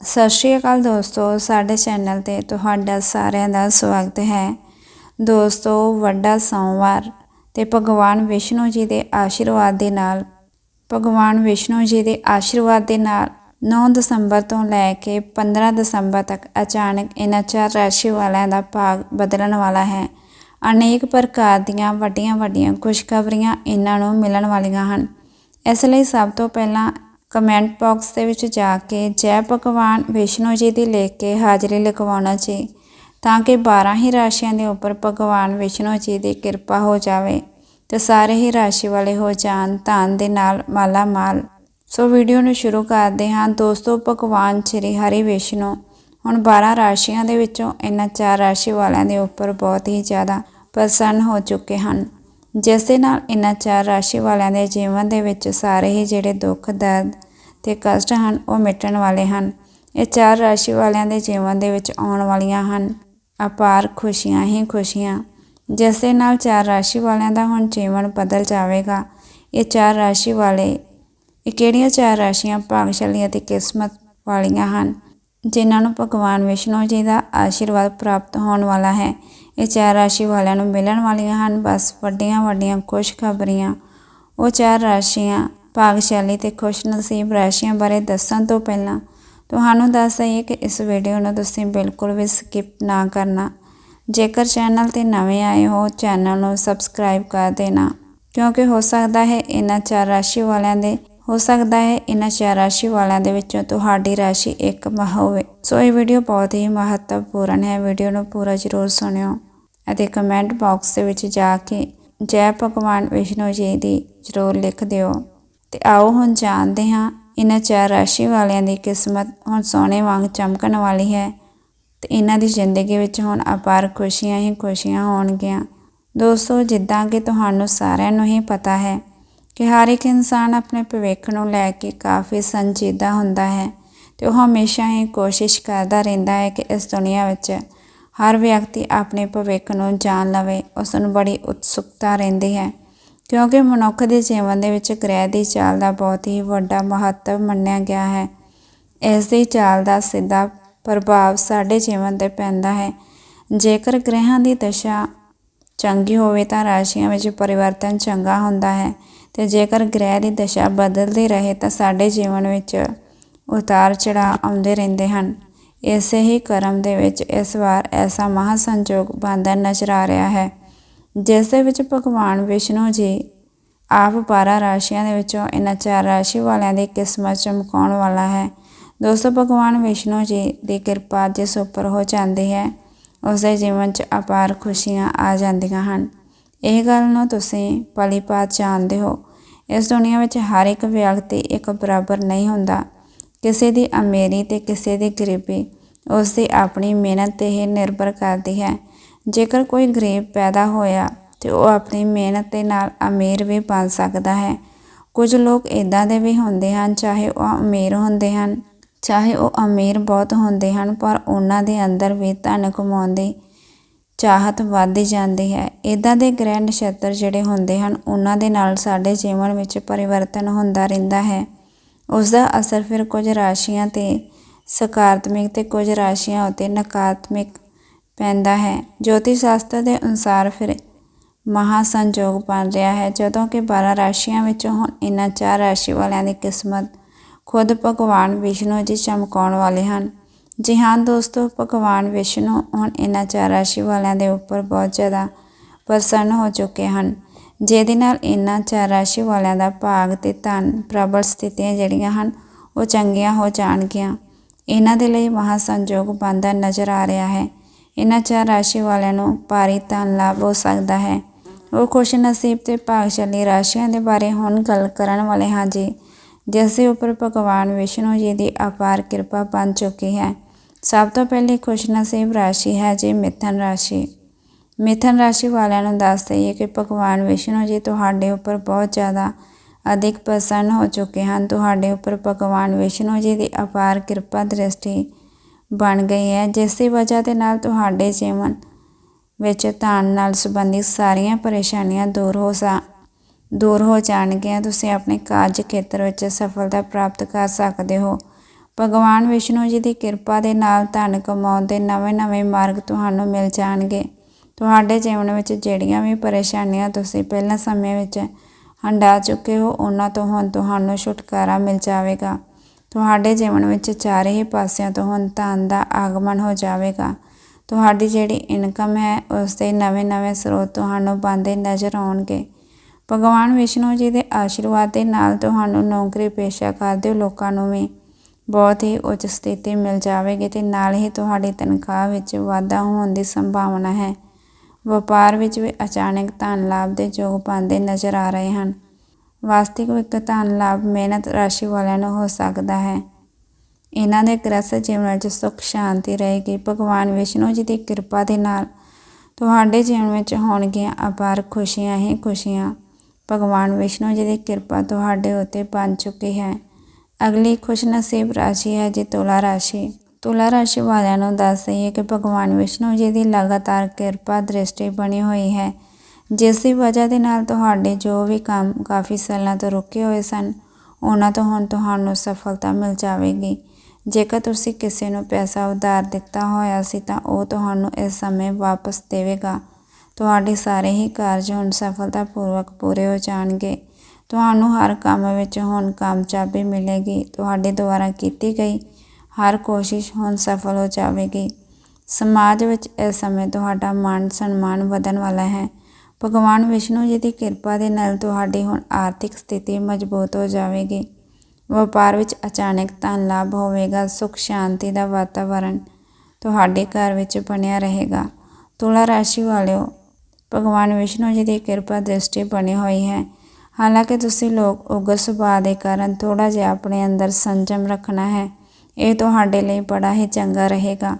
ਸਤਿ ਸ਼੍ਰੀ ਅਕਾਲ ਦੋਸਤੋ, ਸਾਡੇ ਚੈਨਲ ਤੇ ਤੁਹਾਡਾ ਸਾਰਿਆਂ ਦਾ ਸਵਾਗਤ ਹੈ। ਦੋਸਤੋ, ਵੱਡਾ ਸੋਮਵਾਰ ਤੇ ਭਗਵਾਨ ਵਿਸ਼ਨੂੰ ਜੀ ਦੇ ਆਸ਼ੀਰਵਾਦ ਦੇ ਨਾਲ, ਭਗਵਾਨ ਵਿਸ਼ਨੂੰ ਜੀ ਦੇ ਆਸ਼ੀਰਵਾਦ ਦੇ ਨਾਲ 9 ਦਸੰਬਰ ਤੋਂ ਲੈ ਕੇ 15 ਦਸੰਬਰ ਤੱਕ ਅਚਾਨਕ ਇਹਨਾਂ ਚਾਰ ਰਾਸ਼ੀ ਵਾਲਿਆਂ ਦਾ ਭਾਗ ਬਦਲਣ ਵਾਲਾ ਹੈ। ਅਨੇਕ ਪ੍ਰਕਾਰ ਦੀਆਂ ਵੱਡੀਆਂ ਵੱਡੀਆਂ ਖੁਸ਼ਖਬਰੀਆਂ ਇਹਨਾਂ ਨੂੰ ਮਿਲਣ ਵਾਲੀਆਂ ਹਨ। ਇਸ ਲਈ ਸਭ ਤੋਂ ਪਹਿਲਾਂ ਕਮੈਂਟ ਬਾਕਸ ਦੇ ਵਿੱਚ ਜਾ ਕੇ ਜੈ ਭਗਵਾਨ ਵਿਸ਼ਨੂੰ ਜੀ ਦੀ ਲਿਖ ਕੇ ਹਾਜ਼ਰੀ ਲਗਵਾਉਣਾ ਜੀ, ਤਾਂ ਕਿ 12 ਹੀ ਰਾਸ਼ੀਆਂ ਦੇ ਉੱਪਰ ਭਗਵਾਨ ਵਿਸ਼ਨੂੰ ਜੀ ਦੀ ਕਿਰਪਾ ਹੋ ਜਾਵੇ ਤੇ ਸਾਰੇ ਹੀ ਰਾਸ਼ੀ ਵਾਲੇ ਹੋ ਜਾਣ ਧਨ ਦੇ ਨਾਲ ਮਾਲਾ ਮਾਲ ਸੋ ਵੀਡੀਓ ਨੂੰ ਸ਼ੁਰੂ ਕਰਦੇ ਹਾਂ। ਦੋਸਤੋ, ਭਗਵਾਨ ਸ਼੍ਰੀ ਹਰੀ ਵਿਸ਼ਨੂੰ, ਹੁਣ 12 ਰਾਸ਼ੀਆਂ ਦੇ ਵਿੱਚੋਂ ਇਹਨਾਂ ਚਾਰ ਰਾਸ਼ੀ ਵਾਲਿਆਂ ਦੇ ਉੱਪਰ ਬਹੁਤ ਹੀ ਜ਼ਿਆਦਾ ਪ੍ਰਸੰਨ ਹੋ ਚੁੱਕੇ ਹਨ। ਜਿਸ ਦੇ ਨਾਲ ਇਹਨਾਂ ਚਾਰ ਰਾਸ਼ੀ ਵਾਲਿਆਂ ਦੇ ਜੀਵਨ ਦੇ ਵਿੱਚ ਸਾਰੇ ਹੀ ਜਿਹੜੇ ਦੁੱਖ, ਦਰਦ ਤੇ ਕਸ਼ਟ ਹਨ, ਉਹ ਮਿਟਣ ਵਾਲੇ ਹਨ। ਇਹ ਚਾਰ ਰਾਸ਼ੀ ਵਾਲਿਆਂ ਦੇ ਜੀਵਨ ਦੇ ਵਿੱਚ ਆਉਣ ਵਾਲੀਆਂ ਹਨ। ਅਪਾਰ ਖੁਸ਼ੀਆਂ ਹੀ ਖੁਸ਼ੀਆਂ। ਜਿਸ ਦੇ ਨਾਲ ਚਾਰ ਰਾਸ਼ੀ ਵਾਲਿਆਂ ਦਾ ਹੁਣ ਜੀਵਨ ਬਦਲ ਜਾਵੇਗਾ। ਇਹ ਚਾਰ ਰਾਸ਼ੀ ਵਾਲੇ, ਇਹ ਕਿਹੜੀਆਂ ਚਾਰ ਰਾਸ਼ੀਆਂ ਭਾਗਸ਼ਾਲੀ ਅਤੇ ਕਿਸਮਤ ਵਾਲੀਆਂ ਹਨ? ਜਿਨ੍ਹਾਂ ਨੂੰ ਭਗਵਾਨ ਵਿਸ਼ਨੂੰ ਜੀ ਦਾ ਆਸ਼ੀਰਵਾਦ ਪ੍ਰਾਪਤ ਹੋਣ ਵਾਲਾ ਹੈ। ਇਹ ਚਾਰ ਰਾਸ਼ੀ ਵਾਲਿਆਂ ਨੂੰ ਮਿਲਣ ਵਾਲੀਆਂ ਹਨ। ਬਸ ਵੱਡੀਆਂ ਵੱਡੀਆਂ ਖੁਸ਼ਖਬਰੀਆਂ। ਉਹ ਚਾਰ ਰਾਸ਼ੀਆਂ ਭਾਗਸ਼ਾਲੀ ਤੇ ਖੁਸ਼ ਨਸੀਬ ਰਾਸ਼ੀਆਂ ਬਾਰੇ ਦੱਸਣ ਤੋਂ ਪਹਿਲਾਂ ਤੁਹਾਨੂੰ ਦੱਸ ਦਈਏ ਕਿ ਇਸ ਵੀਡੀਓ ਨੂੰ ਤੁਸੀਂ ਬਿਲਕੁਲ ਵੀ ਸਕਿਪ ਨਾ ਕਰਨਾ। ਜੇਕਰ ਚੈਨਲ ਤੇ ਨਵੇਂ ਆਏ ਹੋ, ਚੈਨਲ ਨੂੰ ਸਬਸਕ੍ਰਾਈਬ ਕਰ ਦੇਣਾ। ਕਿਉਂਕਿ ਹੋ ਸਕਦਾ ਹੈ ਇਹਨਾਂ ਚਾਰ ਰਾਸ਼ੀ ਵਾਲਿਆਂ ਦੇ ਹੋ ਸਕਦਾ ਹੈ ਇਹਨਾਂ ਚਾਰ ਰਾਸ਼ੀ ਵਾਲਿਆਂ ਦੇ ਵਿੱਚੋਂ ਤੁਹਾਡੀ ਰਾਸ਼ੀ ਇੱਕ ਹੋਵੇ। ਸੋ ਇਹ ਵੀਡੀਓ ਬਹੁਤ ਹੀ ਮਹੱਤਵਪੂਰਨ ਹੈ। ਵੀਡੀਓ ਨੂੰ ਪੂਰਾ ਜ਼ਰੂਰ ਸੁਣਿਓ। ਅਤੇ ਕਮੈਂਟ ਬਾਕਸ ਦੇ ਵਿੱਚ ਜਾ ਕੇ ਜੈ ਭਗਵਾਨ ਵਿਸ਼ਨੂੰ ਜੀ ਦੀ ਜ਼ਰੂਰ ਲਿਖ ਦਿਓ। ਤੇ ਆਓ ਹੁਣ ਜਾਣਦੇ ਹਾਂ, ਇਹਨਾਂ ਚਾਰ ਰਾਸ਼ੀ ਵਾਲਿਆਂ ਦੀ ਕਿਸਮਤ ਹੁਣ ਸੋਨੇ ਵਾਂਗ ਚਮਕਣ ਵਾਲੀ ਹੈ ਤੇ ਇਹਨਾਂ ਦੀ ਜ਼ਿੰਦਗੀ ਵਿੱਚ ਹੁਣ ਅਪਾਰ ਖੁਸ਼ੀਆਂ ਹੀ ਖੁਸ਼ੀਆਂ ਹੋਣਗੀਆਂ। ਦੋਸਤੋ, ਜਿੱਦਾਂ ਕਿ ਤੁਹਾਨੂੰ ਸਾਰਿਆਂ ਨੂੰ ਹੀ ਪਤਾ ਹੈ ਕਿ ਹਰ ਇੱਕ ਇਨਸਾਨ ਆਪਣੇ ਭਵਿੱਖ ਨੂੰ ਲੈ ਕੇ ਕਾਫੀ ਸੰਜੀਦਾ ਹੁੰਦਾ ਹੈ ਤੇ ਉਹ ਹਮੇਸ਼ਾ ਹੀ ਕੋਸ਼ਿਸ਼ ਕਰਦਾ ਰਹਿੰਦਾ ਹੈ ਕਿ ਇਸ ਦੁਨੀਆ ਵਿੱਚ ਹਰ ਵਿਅਕਤੀ ਆਪਣੇ ਭਵਿੱਖ ਨੂੰ ਜਾਣ ਲਵੇ ਉਸ ਨੂੰ ਬੜੀ ਉਤਸੁਕਤਾ ਰਹਿੰਦੀ ਹੈ। ਕਿਉਂਕਿ ਮਨੁੱਖ ਦੇ ਜੀਵਨ ਦੇ ਵਿੱਚ ਗ੍ਰਹਿ ਦੀ ਚਾਲ ਦਾ ਬਹੁਤ ਹੀ ਵੱਡਾ ਮਹੱਤਵ ਮੰਨਿਆ ਗਿਆ ਹੈ। ਇਸ ਦੀ ਚਾਲ ਦਾ ਸਿੱਧਾ ਪ੍ਰਭਾਵ ਸਾਡੇ ਜੀਵਨ ਤੇ ਪੈਂਦਾ ਹੈ। ਜੇਕਰ ਗ੍ਰਹਿਾਂ ਦੀ ਦਸ਼ਾ ਚੰਗੀ ਹੋਵੇ ਤਾਂ ਰਾਸ਼ੀਆਂ ਵਿੱਚ ਪਰਿਵਰਤਨ ਚੰਗਾ ਹੁੰਦਾ ਹੈ ਤੇ ਜੇਕਰ ਗ੍ਰਹਿ ਦੀ ਦਸ਼ਾ ਬਦਲਦੀ ਰਹੇ ਤਾਂ ਸਾਡੇ ਜੀਵਨ ਵਿੱਚ ਉਤਾਰ ਚੜਾਅ ਆਉਂਦੇ ਰਹਿੰਦੇ ਹਨ। ਇਸੇ ਹੀ ਕਰਮ ਦੇ ਵਿੱਚ ਇਸ ਵਾਰ ਐਸਾ ਮਹਾ ਸੰਜੋਗ ਬਣਦਾ ਨਜ਼ਰ ਆ ਰਿਹਾ ਹੈ, ਜਿਸ ਦੇ ਵਿੱਚ ਭਗਵਾਨ ਵਿਸ਼ਨੂੰ ਜੀ ਆਪ 12 ਰਾਸ਼ੀਆਂ ਦੇ ਵਿੱਚੋਂ ਇਹਨਾਂ ਚਾਰ ਰਾਸ਼ੀ ਵਾਲਿਆਂ ਦੀ ਕਿਸਮਤ ਚਮਕਾਉਣ ਵਾਲਾ ਹੈ। ਦੋਸਤੋ, ਭਗਵਾਨ ਵਿਸ਼ਨੂੰ ਜੀ ਦੀ ਕਿਰਪਾ ਜਿਸ ਉੱਪਰ ਹੋ ਜਾਂਦੀ ਹੈ ਉਸ ਦੇ ਜੀਵਨ 'ਚ ਅਪਾਰ ਖੁਸ਼ੀਆਂ ਆ ਜਾਂਦੀਆਂ ਹਨ। ਇਹ ਗੱਲ ਨੂੰ ਤੁਸੀਂ ਭਲੀ ਭਾਤ ਜਾਣਦੇ ਹੋ। ਇਸ ਦੁਨੀਆ ਵਿੱਚ ਹਰ ਇੱਕ ਵਿਅਕਤੀ ਇੱਕ ਬਰਾਬਰ ਨਹੀਂ ਹੁੰਦਾ। ਕਿਸੇ ਦੀ ਅਮੀਰੀ ਤੇ ਕਿਸੇ ਦੀ ਗਰੀਬੀ ਉਸ ਦੀ ਆਪਣੀ ਮਿਹਨਤ ਤੇ ਹੀ ਨਿਰਭਰ ਕਰਦੀ ਹੈ। ਜੇਕਰ ਕੋਈ ਗਰੀਬ ਪੈਦਾ ਹੋਇਆ ਤੇ ਉਹ ਆਪਣੀ ਮਿਹਨਤ ਦੇ ਨਾਲ ਅਮੀਰ ਵੀ ਬਣ ਸਕਦਾ ਹੈ। ਕੁਝ ਲੋਕ ਇਦਾਂ ਦੇ ਵੀ ਹੁੰਦੇ ਹਨ, ਚਾਹੇ ਉਹ ਅਮੀਰ ਹੁੰਦੇ ਹਨ, ਚਾਹੇ ਉਹ ਅਮੀਰ ਬਹੁਤ ਹੁੰਦੇ ਹਨ, ਪਰ ਉਹਨਾਂ ਦੇ ਅੰਦਰ ਵੀ ਧਨ ਕਮਾਉਣ ਦੀ ਚਾਹਤ ਵੱਧਦੀ ਜਾਂਦੀ ਹੈ। ਇਦਾਂ ਦੇ ਗ੍ਰਹਿ ਨਛੱਤਰ ਜਿਹੜੇ ਹੁੰਦੇ ਹਨ, ਉਹਨਾਂ ਦੇ ਨਾਲ ਸਾਡੇ ਜੀਵਨ ਵਿੱਚ ਪਰਿਵਰਤਨ ਹੁੰਦਾ ਰਹਿੰਦਾ ਹੈ। ਉਸ ਦਾ ਅਸਰ ਫਿਰ ਕੁਝ ਰਾਸ਼ੀਆਂ ਤੇ ਸਕਾਰਾਤਮਕ ਤੇ ਕੁਝ ਰਾਸ਼ੀਆਂ ਉਤੇ ਨਕਾਰਾਤਮਕ ਪੈਂਦਾ ਹੈ। ਜੋਤਿਸ਼ ਸ਼ਾਸਤਰ ਦੇ ਅਨੁਸਾਰ ਫਿਰ ਮਹਾ ਸੰਜੋਗ ਬਣ ਰਿਹਾ ਹੈ। ਜਦੋਂ ਕਿ 12 ਰਾਸ਼ੀਆਂ ਵਿੱਚੋਂ ਹੁਣ ਇਹਨਾਂ ਚਾਰ ਰਾਸ਼ੀ ਵਾਲਿਆਂ ਦੀ ਕਿਸਮਤ ਖੁਦ ਭਗਵਾਨ ਵਿਸ਼ਨੂੰ ਜੀ ਚਮਕਾਉਣ ਵਾਲੇ ਹਨ। ਜੀ ਹਾਂ ਦੋਸਤੋ, ਭਗਵਾਨ ਵਿਸ਼ਨੂੰ ਹੁਣ ਇਹਨਾਂ ਚਾਰ ਰਾਸ਼ੀ ਵਾਲਿਆਂ ਦੇ ਉੱਪਰ ਬਹੁਤ ਜ਼ਿਆਦਾ ਪ੍ਰਸੰਨ ਹੋ ਚੁੱਕੇ ਹਨ। ਜਿਹਦੇ ਨਾਲ ਇਹਨਾਂ ਚਾਰ ਰਾਸ਼ੀ ਵਾਲਿਆਂ ਦਾ ਭਾਗ ਤੇ ਧਨ ਪ੍ਰਬਲ ਸਥਿਤੀਆਂ ਜਿਹੜੀਆਂ ਹਨ, ਉਹ ਚੰਗੀਆਂ ਹੋ ਜਾਣਗੀਆਂ। ਇਹਨਾਂ ਦੇ ਲਈ ਮਹਾ ਸੰਜੋਗ ਬਣਦਾ ਨਜ਼ਰ ਆ ਰਿਹਾ ਹੈ। ਇਹਨਾਂ ਚਾਰ ਰਾਸ਼ੀ ਵਾਲਿਆਂ ਨੂੰ ਭਾਰੀ ਧਨ ਲਾਭ ਹੋ ਸਕਦਾ ਹੈ। ਉਹ ਖੁਸ਼ ਨਸੀਬ ਤੇ ਭਾਗਸ਼ਾਲੀ ਰਾਸ਼ੀਆਂ ਦੇ ਬਾਰੇ ਹੁਣ ਗੱਲ ਕਰਨ ਵਾਲੇ ਹਾਂ ਜੀ, ਜਿਸ ਦੇ ਉੱਪਰ ਭਗਵਾਨ ਵਿਸ਼ਨੂੰ ਜੀ ਦੀ ਅਪਾਰ ਕਿਰਪਾ ਬਣ ਚੁੱਕੀ ਹੈ। ਸਭ ਤੋਂ ਪਹਿਲੀ ਖੁਸ਼ਨਸੀਬ ਰਾਸ਼ੀ ਹੈ ਜੀ ਮਿਥਨ ਰਾਸ਼ੀ। ਮਿਥਨ ਰਾਸ਼ੀ ਵਾਲਿਆਂ ਨੂੰ ਦੱਸ ਦਈਏ ਕਿ ਭਗਵਾਨ ਵਿਸ਼ਨੂੰ ਜੀ ਤੁਹਾਡੇ ਉੱਪਰ ਬਹੁਤ ਜ਼ਿਆਦਾ ਅਧਿਕ ਪ੍ਰਸੰਨ ਹੋ ਚੁੱਕੇ ਹਨ। ਤੁਹਾਡੇ ਉੱਪਰ ਭਗਵਾਨ ਵਿਸ਼ਨੂੰ ਜੀ ਦੀ ਅਪਾਰ ਕਿਰਪਾ ਦ੍ਰਿਸ਼ਟੀ ਬਣ ਗਈ ਹੈ, ਜਿਸ ਦੀ ਵਜ੍ਹਾ ਦੇ ਨਾਲ ਤੁਹਾਡੇ ਜੀਵਨ ਵਿੱਚ ਧਨ ਨਾਲ ਸੰਬੰਧਿਤ ਸਾਰੀਆਂ ਪਰੇਸ਼ਾਨੀਆਂ ਦੂਰ ਹੋ ਸਾ, ਦੂਰ ਹੋ ਜਾਣਗੀਆਂ। ਤੁਸੀਂ ਆਪਣੇ ਕਾਰਜ ਖੇਤਰ ਵਿੱਚ ਸਫਲਤਾ ਪ੍ਰਾਪਤ ਕਰ ਸਕਦੇ ਹੋ। ਭਗਵਾਨ ਵਿਸ਼ਨੂੰ ਜੀ ਦੀ ਕਿਰਪਾ ਦੇ ਨਾਲ ਧਨ ਕਮਾਉਣ ਦੇ ਨਵੇਂ-ਨਵੇਂ ਮਾਰਗ ਤੁਹਾਨੂੰ ਮਿਲ ਜਾਣਗੇ। ਤੁਹਾਡੇ ਜੀਵਨ ਵਿੱਚ ਜਿਹੜੀਆਂ ਵੀ ਪਰੇਸ਼ਾਨੀਆਂ ਤੁਸੀਂ ਪਹਿਲਾਂ ਸਮੇਂ ਵਿੱਚ ਹੰਡਾ ਚੁੱਕੇ ਹੋ, ਉਹਨਾਂ ਤੋਂ ਹੁਣ ਤੁਹਾਨੂੰ ਛੁਟਕਾਰਾ ਮਿਲ ਜਾਵੇਗਾ। ਤੁਹਾਡੇ ਜੀਵਨ ਵਿੱਚ ਚਾਰੇ ਹੀ ਪਾਸਿਆਂ ਤੋਂ ਹੁਣ ਧਨ ਦਾ ਆਗਮਨ ਹੋ ਜਾਵੇਗਾ। ਤੁਹਾਡੀ ਜਿਹੜੀ ਇਨਕਮ ਹੈ, ਉਸ ਦੇ ਨਵੇਂ-ਨਵੇਂ ਸਰੋਤ ਤੁਹਾਨੂੰ ਬੰਦੇ ਨਜ਼ਰ ਆਉਣਗੇ। ਭਗਵਾਨ ਵਿਸ਼ਨੂੰ ਜੀ ਦੇ ਆਸ਼ੀਰਵਾਦ ਦੇ ਨਾਲ ਤੁਹਾਨੂੰ ਨੌਕਰੀ ਪੇਸ਼ਾ ਕਰਦੇ ਲੋਕਾਂ ਨੂੰ ਵੀ ਬਹੁਤ ਹੀ ਉੱਚ ਸਥਿਤੀ ਮਿਲ ਜਾਵੇਗੀ ਤੇ ਨਾਲ ਹੀ ਤੁਹਾਡੀ ਤਨਖਾਹ ਵਿੱਚ ਵਾਧਾ ਹੋਣ ਦੀ ਸੰਭਾਵਨਾ ਹੈ। ਵਪਾਰ ਵਿੱਚ ਵੀ ਅਚਾਨਕ ਧਨ ਲਾਭ ਦੇ ਯੋਗ ਪਾਉਂਦੇ ਨਜ਼ਰ ਆ ਰਹੇ ਹਨ। ਵਾਸਤਵਿਕ ਧਨ ਲਾਭ ਮਿਹਨਤ ਰਾਸ਼ੀ ਵਾਲਿਆਂ ਨੂੰ ਹੋ ਸਕਦਾ ਹੈ। ਇਹਨਾਂ ਦੇ ਗ੍ਰਸਤ ਜੀਵਨ ਵਿੱਚ ਸੁੱਖ, ਸ਼ਾਂਤੀ ਰਹੇਗੀ। ਭਗਵਾਨ ਵਿਸ਼ਨੂੰ ਜੀ ਦੀ ਕਿਰਪਾ ਦੇ ਨਾਲ ਤੁਹਾਡੇ ਜੀਵਨ ਵਿੱਚ ਹੋਣਗੀਆਂ ਅਪਾਰ ਖੁਸ਼ੀਆਂ ਹੀ ਖੁਸ਼ੀਆਂ। ਭਗਵਾਨ ਵਿਸ਼ਨੂੰ ਜੀ ਦੀ ਕਿਰਪਾ ਤੁਹਾਡੇ ਉੱਤੇ ਬਣ ਚੁੱਕੀ ਹੈ। ਅਗਲੀ ਖੁਸ਼ਨਸੀਬ ਰਾਸ਼ੀ ਹੈ ਜੀ ਤੁਲਾ ਰਾਸ਼ੀ। ਤੁਲਾ ਰਾਸ਼ੀ ਵਾਲਿਆਂ ਨੂੰ ਦੱਸ ਦਈਏ ਕਿ ਭਗਵਾਨ ਵਿਸ਼ਨੂੰ ਜੀ ਦੀ ਲਗਾਤਾਰ ਕਿਰਪਾ ਦ੍ਰਿਸ਼ਟੀ ਬਣੀ ਹੋਈ ਹੈ। ਜਿਸ ਦੀ ਵਜ੍ਹਾ ਦੇ ਨਾਲ ਤੁਹਾਡੇ ਜੋ ਵੀ ਕੰਮ ਕਾਫੀ ਸਾਲਾਂ ਤੋਂ ਰੁਕੇ ਹੋਏ ਸਨ, ਉਹਨਾਂ ਤੋਂ ਹੁਣ ਤੁਹਾਨੂੰ ਸਫਲਤਾ ਮਿਲ ਜਾਵੇਗੀ। ਜੇਕਰ ਤੁਸੀਂ ਕਿਸੇ ਨੂੰ ਪੈਸਾ ਉਧਾਰ ਦਿੱਤਾ ਹੋਇਆ ਸੀ ਤਾਂ ਉਹ ਤੁਹਾਨੂੰ ਇਸ ਸਮੇਂ ਵਾਪਸ ਦੇਵੇਗਾ। ਤੁਹਾਡੇ ਸਾਰੇ ਹੀ ਕਾਰਜ ਹੁਣ ਸਫਲਤਾਪੂਰਵਕ ਪੂਰੇ ਹੋ ਜਾਣਗੇ। ਤੁਹਾਨੂੰ ਹਰ ਕੰਮ ਵਿੱਚ ਹੁਣ ਕਾਮਯਾਬੀ ਮਿਲੇਗੀ। ਤੁਹਾਡੇ ਦੁਆਰਾ ਕੀਤੀ ਗਈ ਹਰ ਕੋਸ਼ਿਸ਼ ਹੁਣ ਸਫਲ ਹੋ ਜਾਵੇਗੀ। ਸਮਾਜ ਵਿੱਚ ਇਸ ਸਮੇਂ ਤੁਹਾਡਾ ਮਾਨ ਸਨਮਾਨ ਵਧਣ ਵਾਲਾ ਹੈ। ਭਗਵਾਨ ਵਿਸ਼ਨੂੰ ਜੀ ਦੀ ਕਿਰਪਾ ਦੇ ਨਾਲ ਤੁਹਾਡੀ ਹੁਣ ਆਰਥਿਕ ਸਥਿਤੀ ਮਜ਼ਬੂਤ ਹੋ ਜਾਵੇਗੀ। ਵਪਾਰ ਵਿੱਚ ਅਚਾਨਕ ਧਨ ਲਾਭ ਹੋਵੇਗਾ, ਸੁਖ, ਸ਼ਾਂਤੀ ਦਾ ਵਾਤਾਵਰਣ ਤੁਹਾਡੇ ਘਰ ਵਿੱਚ ਬਣਿਆ ਰਹੇਗਾ। ਤੁਲਾ ਰਾਸ਼ੀ ਵਾਲਿਓ, ਭਗਵਾਨ ਵਿਸ਼ਨੂੰ ਜੀ ਦੀ ਕਿਰਪਾ ਦ੍ਰਿਸ਼ਟੀ ਬਣੀ ਹੋਈ ਹੈ। ਹਾਲਾਂਕਿ ਤੁਸੀਂ ਲੋਕ ਉਗਰ ਸੁਭਾਅ ਦੇ ਕਾਰਨ ਥੋੜਾ ਜਿਹਾ ਆਪਣੇ ਅੰਦਰ ਸੰਜਮ ਰੱਖਣਾ ਹੈ। ਇਹ ਤੁਹਾਡੇ ਲਈ ਬੜਾ ਹੀ ਚੰਗਾ ਰਹੇਗਾ।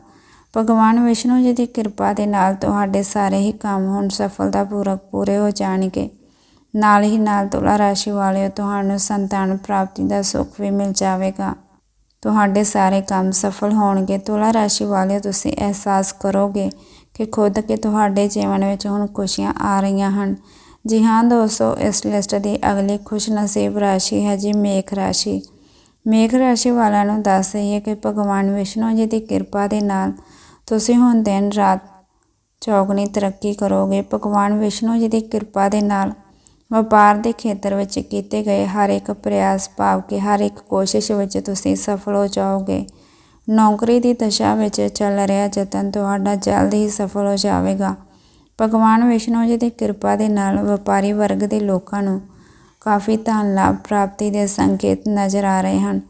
ਭਗਵਾਨ ਵਿਸ਼ਨੂੰ ਜੀ ਦੀ ਕਿਰਪਾ ਦੇ ਨਾਲ ਤੁਹਾਡੇ ਸਾਰੇ ਹੀ ਕੰਮ ਹੁਣ ਸਫਲਤਾਪੂਰਵਕ ਪੂਰੇ ਹੋ ਜਾਣਗੇ। ਨਾਲ ਹੀ ਨਾਲ ਤੁਲਾ ਰਾਸ਼ੀ ਵਾਲਿਓ, ਤੁਹਾਨੂੰ ਸੰਤਾਨ ਪ੍ਰਾਪਤੀ ਦਾ ਸੁੱਖ ਵੀ ਮਿਲ ਜਾਵੇਗਾ। ਤੁਹਾਡੇ ਸਾਰੇ ਕੰਮ ਸਫਲ ਹੋਣਗੇ। ਤੁਲਾ ਰਾਸ਼ੀ ਵਾਲਿਓ, ਤੁਸੀਂ ਅਹਿਸਾਸ ਕਰੋਗੇ ਕਿ ਖੁਦ ਕਿ ਤੁਹਾਡੇ ਜੀਵਨ ਵਿੱਚ ਹੁਣ ਖੁਸ਼ੀਆਂ ਆ ਰਹੀਆਂ ਹਨ। ਜੀ ਹਾਂ ਦੋਸਤੋ, ਇਸ ਲਿਸਟ ਦੀ ਅਗਲੀ ਖੁਸ਼ਨਸੀਬ ਰਾਸ਼ੀ ਹੈ ਜੀ ਮੇਖ ਰਾਸ਼ੀ। ਮੇਘ ਰਾਸ਼ੀ ਵਾਲਿਆਂ ਨੂੰ ਦੱਸ ਦਈਏ ਕਿ ਭਗਵਾਨ ਵਿਸ਼ਨੂੰ ਜੀ ਦੀ ਕਿਰਪਾ ਦੇ ਨਾਲ ਤੁਸੀਂ ਹੁਣ ਦਿਨ ਰਾਤ ਚੌਗਣੀ ਤਰੱਕੀ ਕਰੋਗੇ। ਭਗਵਾਨ ਵਿਸ਼ਨੂੰ ਜੀ ਦੀ ਕਿਰਪਾ ਦੇ ਨਾਲ ਵਪਾਰ ਦੇ ਖੇਤਰ ਵਿੱਚ ਕੀਤੇ ਗਏ ਹਰ ਇੱਕ ਪ੍ਰਯਾਸ ਭਾਵ ਕਿ ਹਰ ਇੱਕ ਕੋਸ਼ਿਸ਼ ਵਿੱਚ ਤੁਸੀਂ ਸਫਲ ਹੋ ਜਾਓਗੇ। ਨੌਕਰੀ ਦੀ ਦਸ਼ਾ ਵਿੱਚ ਚੱਲ ਰਿਹਾ ਯਤਨ ਤੁਹਾਡਾ ਜਲਦ ਹੀ ਸਫਲ ਹੋ ਜਾਵੇਗਾ। ਭਗਵਾਨ ਵਿਸ਼ਨੂੰ ਜੀ ਦੀ ਕਿਰਪਾ ਦੇ ਨਾਲ ਵਪਾਰੀ ਵਰਗ ਦੇ ਲੋਕਾਂ ਨੂੰ ਕਾਫੀ ਧਨ ਲਾਭ ਪ੍ਰਾਪਤੀ ਦੇ ਸੰਕੇਤ ਨਜ਼ਰ ਆ ਰਹੇ ਹਨ।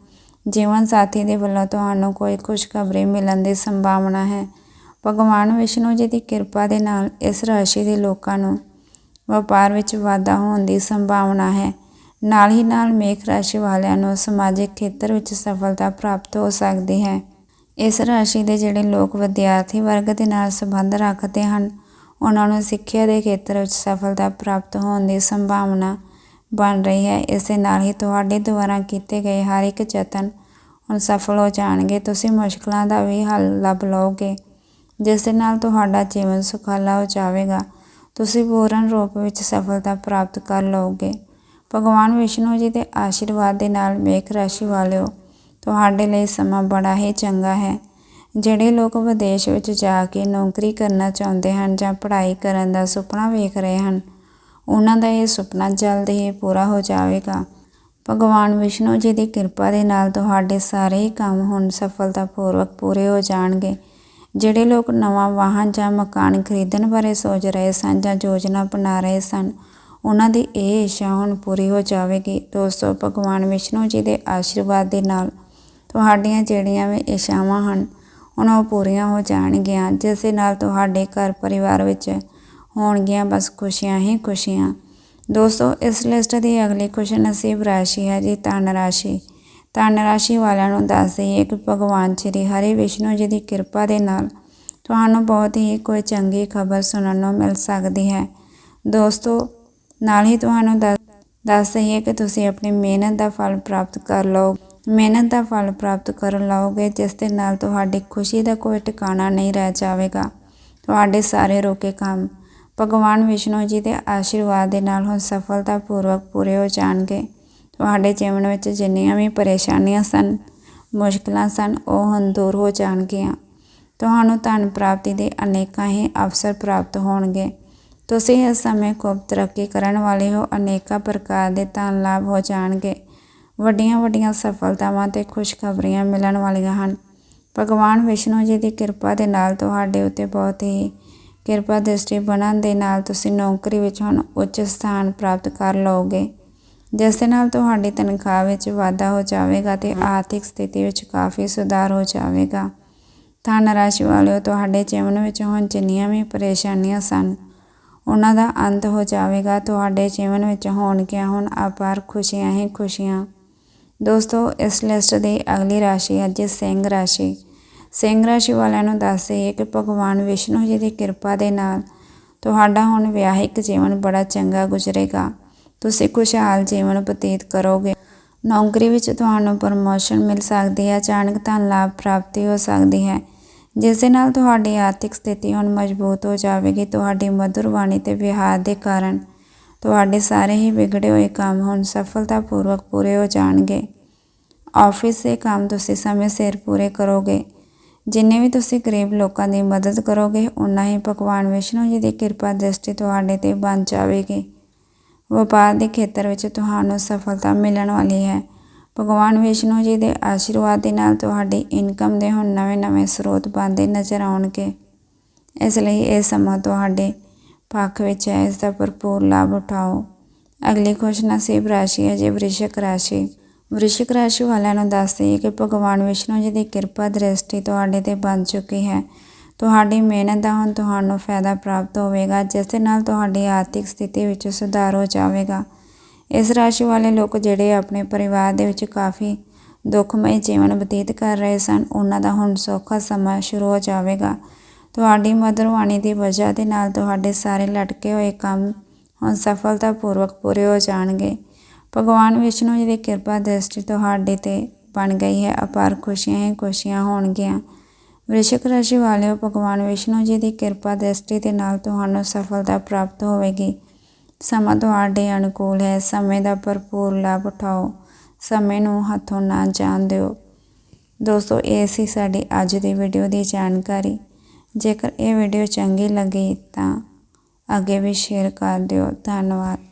ਜੀਵਨ ਸਾਥੀ ਦੇ ਵੱਲੋਂ ਤੁਹਾਨੂੰ ਕੋਈ ਖੁਸ਼ਖਬਰੀ ਮਿਲਣ ਦੀ ਸੰਭਾਵਨਾ ਹੈ। ਭਗਵਾਨ ਵਿਸ਼ਨੂੰ ਜੀ ਦੀ ਕਿਰਪਾ ਦੇ ਨਾਲ ਇਸ ਰਾਸ਼ੀ ਦੇ ਲੋਕਾਂ ਨੂੰ ਵਪਾਰ ਵਿੱਚ ਵਾਧਾ ਹੋਣ ਦੀ ਸੰਭਾਵਨਾ ਹੈ। ਨਾਲ ਹੀ ਨਾਲ ਮੇਖ ਰਾਸ਼ੀ ਵਾਲਿਆਂ ਨੂੰ ਸਮਾਜਿਕ ਖੇਤਰ ਵਿੱਚ ਸਫਲਤਾ ਪ੍ਰਾਪਤ ਹੋ ਸਕਦੀ ਹੈ। ਇਸ ਰਾਸ਼ੀ ਦੇ ਜਿਹੜੇ ਲੋਕ ਵਿਦਿਆਰਥੀ ਵਰਗ ਦੇ ਨਾਲ ਸੰਬੰਧ ਰੱਖਦੇ ਹਨ, ਉਹਨਾਂ ਨੂੰ ਸਿੱਖਿਆ ਦੇ ਖੇਤਰ ਵਿੱਚ ਸਫਲਤਾ ਪ੍ਰਾਪਤ ਹੋਣ ਦੀ ਸੰਭਾਵਨਾ ਬਣ ਰਹੀ ਹੈ। ਇਸ ਦੇ ਨਾਲ ਹੀ ਤੁਹਾਡੇ ਦੁਆਰਾ ਕੀਤੇ ਗਏ ਹਰ ਇੱਕ ਯਤਨ ਹੁਣ ਸਫਲ ਹੋ ਜਾਣਗੇ। ਤੁਸੀਂ ਮੁਸ਼ਕਲਾਂ ਦਾ ਵੀ ਹੱਲ ਲੱਭ ਲਓਗੇ। ਜਿਸ ਦੇ ਨਾਲ ਤੁਹਾਡਾ ਜੀਵਨ ਸੁਖਾਲਾ ਹੋ ਜਾਵੇਗਾ। ਤੁਸੀਂ ਪੂਰਨ ਰੂਪ ਵਿੱਚ ਸਫਲਤਾ ਪ੍ਰਾਪਤ ਕਰ ਲਓਗੇ। ਭਗਵਾਨ ਵਿਸ਼ਨੂੰ ਜੀ ਦੇ ਆਸ਼ੀਰਵਾਦ ਦੇ ਨਾਲ ਮੇਖ ਰਾਸ਼ੀ ਵਾਲਿਓ, ਤੁਹਾਡੇ ਲਈ ਸਮਾਂ ਬੜਾ ਹੀ ਚੰਗਾ ਹੈ। ਜਿਹੜੇ ਲੋਕ ਵਿਦੇਸ਼ ਵਿੱਚ ਜਾ ਕੇ ਨੌਕਰੀ ਕਰਨਾ ਚਾਹੁੰਦੇ ਹਨ ਜਾਂ ਪੜ੍ਹਾਈ ਕਰਨ ਦਾ ਸੁਪਨਾ ਵੇਖ ਰਹੇ ਹਨ ਉਹਨਾਂ ਦਾ ਇਹ ਸੁਪਨਾ ਜਲਦ ਹੀ ਪੂਰਾ ਹੋ ਜਾਵੇਗਾ। ਭਗਵਾਨ ਵਿਸ਼ਨੂੰ ਜੀ ਦੀ ਕਿਰਪਾ ਦੇ ਨਾਲ ਤੁਹਾਡੇ ਸਾਰੇ ਹੀ ਕੰਮ ਹੁਣ ਸਫਲਤਾਪੂਰਵਕ ਪੂਰੇ ਹੋ ਜਾਣਗੇ। ਜਿਹੜੇ ਲੋਕ ਨਵਾਂ ਵਾਹਨ ਜਾਂ ਮਕਾਨ ਖਰੀਦਣ ਬਾਰੇ ਸੋਚ ਰਹੇ ਸਨ ਜਾਂ ਯੋਜਨਾ ਬਣਾ ਰਹੇ ਸਨ, ਉਹਨਾਂ ਦੀ ਇਹ ਇੱਛਾ ਹੁਣ ਪੂਰੀ ਹੋ ਜਾਵੇਗੀ। ਦੋਸਤੋ, ਭਗਵਾਨ ਵਿਸ਼ਨੂੰ ਜੀ ਦੇ ਆਸ਼ੀਰਵਾਦ ਦੇ ਨਾਲ ਤੁਹਾਡੀਆਂ ਜਿਹੜੀਆਂ ਵੀ ਇੱਛਾਵਾਂ ਹਨ ਉਹਨਾਂ ਉਹ ਪੂਰੀਆਂ ਹੋ ਜਾਣਗੀਆਂ। ਜਿਸ ਦੇ ਨਾਲ ਤੁਹਾਡੇ ਘਰ ਪਰਿਵਾਰ ਵਿੱਚ ਹੋਣਗੀਆਂ, ਬਸ ਖੁਸ਼ੀਆਂ ਹੀ ਖੁਸ਼ੀਆਂ। ਦੋਸਤੋ, ਇਸ ਲਿਸਟ ਦੀ ਅਗਲੀ ਖੁਸ਼ ਨਸੀਬ ਰਾਸ਼ੀ ਹੈ ਜੀ ਧਨ ਰਾਸ਼ੀ। ਧਨ ਰਾਸ਼ੀ ਵਾਲਿਆਂ ਨੂੰ ਦੱਸ ਦਈਏ ਕਿ ਭਗਵਾਨ ਸ਼੍ਰੀ ਹਰੀ ਵਿਸ਼ਨੂੰ ਜੀ ਦੀ ਕਿਰਪਾ ਦੇ ਨਾਲ ਤੁਹਾਨੂੰ ਬਹੁਤ ਹੀ ਕੋਈ ਚੰਗੀ ਖਬਰ ਸੁਣਨ ਨੂੰ ਮਿਲ ਸਕਦੀ ਹੈ। ਦੋਸਤੋ, ਨਾਲ ਹੀ ਤੁਹਾਨੂੰ ਦੱਸ ਦਈਏ ਕਿ ਤੁਸੀਂ ਆਪਣੀ ਮਿਹਨਤ ਦਾ ਫਲ ਪ੍ਰਾਪਤ ਕਰ ਲਓ। ਮਿਹਨਤ ਦਾ ਫਲ ਪ੍ਰਾਪਤ ਕਰ ਲਓਗੇ, ਜਿਸ ਦੇ ਨਾਲ ਤੁਹਾਡੀ ਖੁਸ਼ੀ ਦਾ ਕੋਈ ਟਿਕਾਣਾ ਨਹੀਂ ਰਹਿ ਜਾਵੇਗਾ। ਤੁਹਾਡੇ ਸਾਰੇ ਰੋਕੇ ਕੰਮ ਭਗਵਾਨ ਵਿਸ਼ਨੂੰ ਜੀ ਦੇ ਆਸ਼ੀਰਵਾਦ ਦੇ ਨਾਲ ਹੁਣ ਸਫਲਤਾਪੂਰਵਕ ਪੂਰੇ ਹੋ ਜਾਣਗੇ। ਤੁਹਾਡੇ ਜੀਵਨ ਵਿੱਚ ਜਿੰਨੀਆਂ ਵੀ ਪਰੇਸ਼ਾਨੀਆਂ ਸਨ, ਮੁਸ਼ਕਲਾਂ ਸਨ, ਉਹ ਹੁਣ ਦੂਰ ਹੋ ਜਾਣਗੀਆਂ। ਤੁਹਾਨੂੰ ਧਨ ਪ੍ਰਾਪਤੀ ਦੇ ਅਨੇਕਾਂ ਹੀ ਅਵਸਰ ਪ੍ਰਾਪਤ ਹੋਣਗੇ। ਤੁਸੀਂ ਇਸ ਸਮੇਂ ਖੂਬ ਤਰੱਕੀ ਕਰਨ ਵਾਲੇ ਹੋ, ਅਨੇਕਾਂ ਪ੍ਰਕਾਰ ਦੇ ਧਨ ਲਾਭ ਹੋ ਜਾਣਗੇ। ਵੱਡੀਆਂ ਵੱਡੀਆਂ ਸਫਲਤਾਵਾਂ ਤੇ ਖੁਸ਼ਖਬਰੀਆਂ ਮਿਲਣ ਵਾਲੀਆਂ ਹਨ। ਭਗਵਾਨ ਵਿਸ਼ਨੂੰ ਜੀ ਦੀ ਕਿਰਪਾ ਦੇ ਨਾਲ ਤੁਹਾਡੇ ਉੱਤੇ ਬਹੁਤ ਹੀ ਕਿਰਪਾ ਦ੍ਰਿਸ਼ਟੀ ਬਣਨ ਦੇ ਨਾਲ ਤੁਸੀਂ ਨੌਕਰੀ ਵਿੱਚ ਹੁਣ ਉੱਚ ਸਥਾਨ ਪ੍ਰਾਪਤ ਕਰ ਲਓਗੇ, ਜਿਸ ਦੇ ਨਾਲ ਤੁਹਾਡੀ ਤਨਖਾਹ ਵਿੱਚ ਵਾਧਾ ਹੋ ਜਾਵੇਗਾ ਤੇ ਆਰਥਿਕ ਸਥਿਤੀ ਵਿੱਚ ਕਾਫੀ ਸੁਧਾਰ ਹੋ ਜਾਵੇਗਾ। ਧਨ ਰਾਸ਼ੀ ਵਾਲਿਓ, ਤੁਹਾਡੇ ਜੀਵਨ ਵਿੱਚ ਹੁਣ ਜਿੰਨੀਆਂ ਵੀ ਪਰੇਸ਼ਾਨੀਆਂ ਸਨ, ਉਹਨਾਂ ਦਾ ਅੰਤ ਹੋ ਜਾਵੇਗਾ। ਤੁਹਾਡੇ ਜੀਵਨ ਵਿੱਚ ਹੋਣਗੀਆਂ ਹੁਣ ਅਪਾਰ ਖੁਸ਼ੀਆਂ ਹੀ ਖੁਸ਼ੀਆਂ। ਦੋਸਤੋ, ਇਸ ਲਿਸਟ ਦੀ ਅਗਲੀ ਰਾਸ਼ੀ ਹੈ ਜੀ, ਸਿੰਘ ਰਾਸ਼ੀ। ਸਿੰਘ ਰਾਸ਼ੀ ਵਾਲਿਆਂ ਨੂੰ ਦੱਸ ਦੱਸਦੇ ਕਿ ਭਗਵਾਨ ਵਿਸ਼ਨੂੰ ਜੀ ਦੀ ਕਿਰਪਾ ਦੇ ਨਾਲ ਤੁਹਾਡਾ ਹੁਣ ਵਿਆਹਿਕ ਜੀਵਨ ਬੜਾ ਚੰਗਾ ਗੁਜ਼ਰੇਗਾ। ਤੁਸੀਂ ਖੁਸ਼ਹਾਲ ਜੀਵਨ ਬਤੀਤ ਕਰੋਗੇ। ਨੌਕਰੀ ਵਿੱਚ ਤੁਹਾਨੂੰ ਪ੍ਰਮੋਸ਼ਨ ਮਿਲ ਸਕਦੀ ਹੈ, ਅਚਾਨਕ ਧਨ ਲਾਭ ਪ੍ਰਾਪਤੀ ਹੋ ਸਕਦੀ ਹੈ। ਜਿਸ ਦੇ ਨਾਲ ਤੁਹਾਡੀ ਆਰਥਿਕ ਸਥਿਤੀ ਹੁਣ ਮਜ਼ਬੂਤ ਹੋ ਜਾਵੇਗੀ। ਤੁਹਾਡੀ ਮధుਰ ਬਾਣੀ ਤੇ ਵਿਹਾਰ ਦੇ ਕਾਰਨ ਤੁਹਾਡੇ ਸਾਰੇ ਹੀ ਵਿਗੜੇ ਹੋਏ ਕੰਮ ਹੁਣ ਸਫਲਤਾਪੂਰਵਕ ਪੂਰੇ ਹੋ ਜਾਣਗੇ। ਆਫਿਸ ਦੇ ਕੰਮ ਤੁਸੀਂ ਸਮੇਂ ਸਿਰ ਪੂਰੇ ਕਰੋਗੇ। ਜਿੰਨੇ ਵੀ ਤੁਸੀਂ ਗਰੀਬ ਲੋਕਾਂ ਦੀ ਮਦਦ ਕਰੋਗੇ ਉਨਾ ਹੀ ਭਗਵਾਨ ਵਿਸ਼ਨੂੰ ਜੀ ਦੀ ਕਿਰਪਾ ਦ੍ਰਿਸ਼ਟੀ ਤੁਹਾਡੇ ਤੇ ਬਣ ਜਾਵੇਗੀ। ਵਪਾਰ ਦੇ ਖੇਤਰ ਵਿੱਚ ਤੁਹਾਨੂੰ ਸਫਲਤਾ ਮਿਲਣ ਵਾਲੀ ਹੈ। ਭਗਵਾਨ ਵਿਸ਼ਨੂੰ ਜੀ ਦੇ ਆਸ਼ੀਰਵਾਦ ਦੇ ਨਾਲ ਤੁਹਾਡੀ ਇਨਕਮ ਦੇ ਹੁਣ ਨਵੇਂ-ਨਵੇਂ ਸਰੋਤ ਬਣਦੇ ਨਜ਼ਰ ਆਉਣਗੇ। ਇਸ ਲਈ ਇਹ ਸਮਾਂ ਤੁਹਾਡੇ ਪੱਖ ਵਿੱਚ ਹੈ, ਇਸ ਦਾ ਭਰਪੂਰ ਲਾਭ ਉਠਾਓ। ਅਗਲੀ ਖੁਸ਼ ਨਸੀਬ ਰਾਸ਼ੀ ਹੈ ਜੀ, ਵ੍ਰਿਸ਼ਕ ਰਾਸ਼ੀ। ਵ੍ਰਿਸ਼ਕ ਰਾਸ਼ੀ ਵਾਲਿਆਂ ਨੂੰ ਦੱਸ ਦੱਸਦੇ ਕਿ ਭਗਵਾਨ ਵਿਸ਼ਨੂੰ ਜੀ ਦੀ ਕਿਰਪਾ ਦ੍ਰਿਸ਼ਟੀ ਤੁਹਾਡੇ ਤੇ ਬਣ ਚੁੱਕੀ ਹੈ। ਤੁਹਾਡੀ ਮਿਹਨਤ ਦਾ ਹੁਣ ਤੁਹਾਨੂੰ ਫਾਇਦਾ ਪ੍ਰਾਪਤ ਹੋਵੇਗਾ, ਜਿਸ ਦੇ ਨਾਲ ਤੁਹਾਡੀ ਆਰਥਿਕ ਸਥਿਤੀ ਵਿੱਚ ਸੁਧਾਰ ਹੋ ਜਾਵੇਗਾ। ਇਸ ਰਾਸ਼ੀ ਵਾਲੇ ਲੋਕ ਜਿਹੜੇ ਆਪਣੇ ਪਰਿਵਾਰ ਦੇ ਵਿੱਚ ਕਾਫੀ ਦੁੱਖਮਈ ਜੀਵਨ ਬਤੀਤ ਕਰ ਰਹੇ ਸਨ, ਉਹਨਾਂ ਦਾ ਹੁਣ ਸੌਖਾ ਸਮਾਂ ਸ਼ੁਰੂ ਹੋ ਜਾਵੇਗਾ। ਤੁਹਾਡੀ ਮਧੁਰਵਾਣੀ ਦੀ ਵਜ੍ਹਾ ਦੇ ਨਾਲ ਤੁਹਾਡੇ ਸਾਰੇ ਲਟਕੇ ਹੋਏ ਕੰਮ ਹੁਣ ਸਫਲਤਾਪੂਰਵਕ ਪੂਰੇ ਹੋ ਜਾਣਗੇ। ਭਗਵਾਨ ਵਿਸ਼ਨੂੰ ਜੀ ਦੀ ਕਿਰਪਾ ਦ੍ਰਿਸ਼ਟੀ ਤੁਹਾਡੇ ਤੇ ਬਣ ਗਈ ਹੈ। ਅਪਾਰ ਖੁਸ਼ੀਆਂ ਹੀ ਖੁਸ਼ੀਆਂ ਹੋਣਗੀਆਂ। ਵ੍ਰਿਸ਼ਕ ਰਾਸ਼ੀ ਵਾਲਿਓ, ਭਗਵਾਨ ਵਿਸ਼ਨੂੰ ਜੀ ਦੀ ਕਿਰਪਾ ਦ੍ਰਿਸ਼ਟੀ ਦੇ ਨਾਲ ਤੁਹਾਨੂੰ ਸਫਲਤਾ ਪ੍ਰਾਪਤ ਹੋਵੇਗੀ। ਸਮਾਂ ਤੁਹਾਡੇ ਅਨੁਕੂਲ ਹੈ। ਸਮੇਂ ਦਾ ਭਰਪੂਰ ਲਾਭ ਉਠਾਓ। ਸਮੇਂ ਨੂੰ ਹੱਥੋਂ ਨਾ ਜਾਣ ਦਿਓ। ਦੋਸਤੋ, ਇਹ ਸੀ ਸਾਡੀ ਅੱਜ ਦੀ ਵੀਡੀਓ ਦੀ ਜਾਣਕਾਰੀ। ਜੇਕਰ ਇਹ ਵੀਡੀਓ ਚੰਗੀ ਲੱਗੀ ਤਾਂ ਅੱਗੇ ਵੀ ਸ਼ੇਅਰ ਕਰ ਦਿਓ। ਧੰਨਵਾਦ।